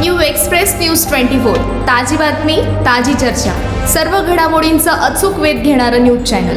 New express news twenty four. ताजी बातमी ताजी चर्चा. सर्व घडामोडींचा अचूक वेध घेणारं न्यूज चॅनल.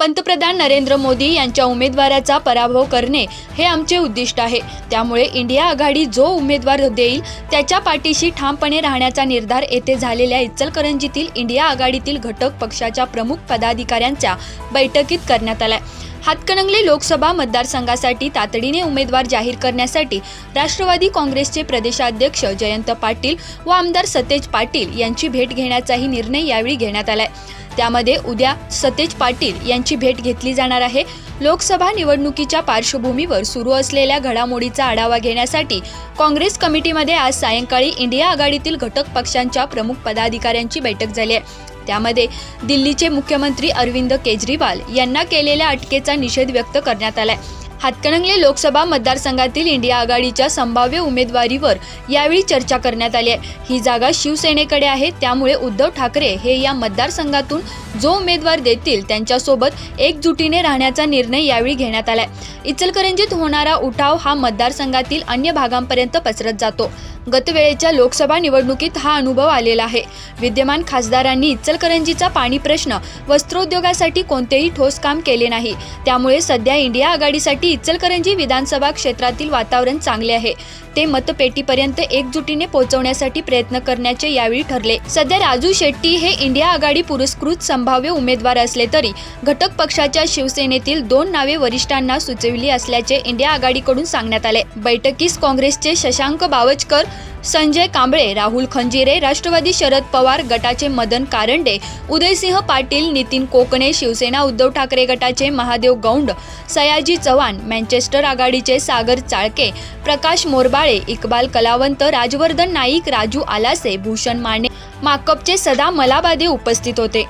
पंतप्रधान नरेंद्र मोदी यांच्या उमेदवाराचा पराभव करणे हे आमचे उद्दिष्ट आहे. त्यामुळे इंडिया आघाडी जो उमेदवार देईल त्याच्या पाठीशी ठामपणे राहण्याचा निर्धार येथे झालेल्या इचलकरंजीतील इंडिया आघाडीतील घटक पक्षाच्या प्रमुख पदाधिकाऱ्यांच्या बैठकीत करण्यात आलाय. हातकणंगले लोकसभा मतदारसंघासाठी तातडीने उमेदवार जाहीर करण्यासाठी राष्ट्रवादी काँग्रेसचे प्रदेशाध्यक्ष जयंत पाटील व आमदार सतेज पाटील यांची भेट घेण्याचाही निर्णय यावेळी घेण्यात आलाय. त्यामध्ये उद्या सतेज पाटील यांची भेट घेतली जाणार आहे. लोकसभा निवडणुकीच्या पार्श्वभूमीवर सुरू असलेल्या घडामोडीचा आढावा घेण्यासाठी काँग्रेस कमिटीमध्ये आज सायंकाळी इंडिया आघाडीतील घटक पक्षांच्या प्रमुख पदाधिकाऱ्यांची बैठक झाली आहे. त्यामध्ये दिल्लीचे मुख्यमंत्री अरविंद केजरीवाल यांना केलेल्या अटकेचा निषेध व्यक्त करण्यात आलाय. हातकणंगले लोकसभा मतदारसंघातील इंडिया आघाडीच्या संभाव्य उमेदवारीवर यावेळी चर्चा करण्यात आली आहे. ही जागा शिवसेनेकडे आहे त्यामुळे उद्धव ठाकरे हे या मतदारसंघातून जो उमेदवार देतील त्यांच्यासोबत एकजुटीने राहण्याचा निर्णय यावेळी घेण्यात आलाय. इचलकरंजीत होणारा उठाव हा मतदारसंघातील अन्य भागांपर्यंत पसरत जातो. गतवेळेच्या लोकसभा निवडणुकीत हा अनुभव आलेला आहे. विद्यमान खासदारांनी इचलकरंजीचा पाणी प्रश्न वस्त्रोद्योगासाठी कोणतेही ठोस काम केले नाही. त्यामुळे सध्या इंडिया आघाडीसाठी इचलकरंजी विधानसभा क्षेत्रातील वातावरण चांगले आहे. ते मतपेटीपर्यंत एकजुटीने पोहोचवण्यासाठी प्रयत्न करण्याचे यावेळी ठरले. सध्या राजू शेट्टी हे इंडिया आघाडी पुरस्कृत संभाव्य उमेदवार असले तरी घटक पक्षाच्या शिवसेनेतील दोन नावे वरिष्ठांना सुचविली असल्याचे इंडिया आघाडीकडून सांगण्यात आले. बैठकीस काँग्रेसचे शशांक बावचकर संजय कांबळे राहुल खंजिरे राष्ट्रवादी शरद पवार गटाचे मदन कारंडे उदयसिंह पाटील नितीन कोकणे शिवसेना उद्धव ठाकरे गटाचे महादेव गौंड सयाजी चव्हाण मँचेस्टर आघाडीचे सागर चाळके प्रकाश मोरबाळे इक्बाल कलावंत राजवर्धन नाईक राजू आलासे भूषण माने माकपचे सदा मलाबादे उपस्थित होते.